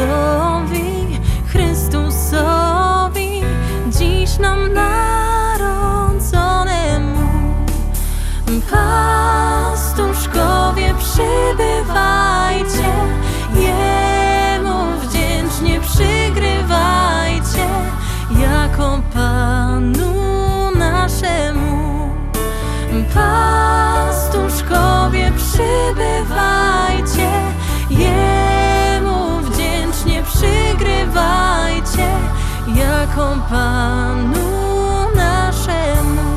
Jezusowi, Chrystusowi, dziś nam narodzonemu. Pastuszkowie przybywajcie, Jemu wdzięcznie przygrywajcie, jako Panu naszemu. Pastuszkowie przybywajcie, jako Panu naszemu.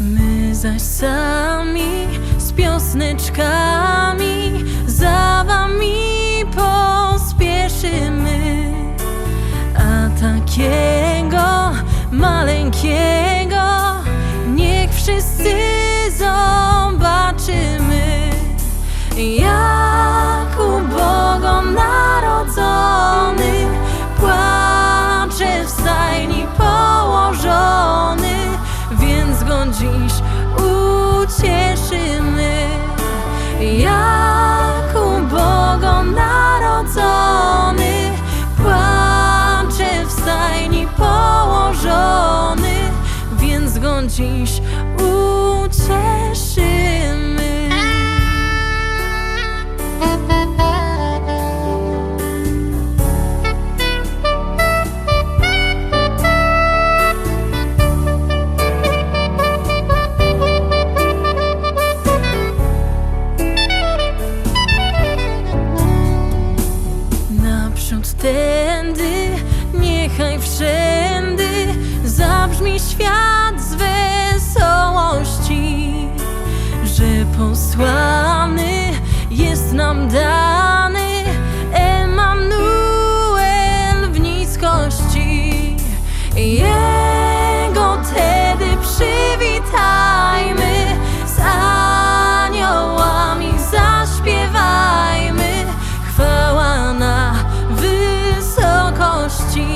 My zaś sami z piosneczkami za wami pospieszymy, a takiego zobaczymy, jak ubogo narodzony płacze w stajni położony, więc go dziś ucieszymy. Jak ubogo narodzony płacze w stajni położony, więc go dziś ucieszymy. Naprzód tędy, niechaj wszędy zabrzmi świat z wesołości, że posłany jest nam dany почти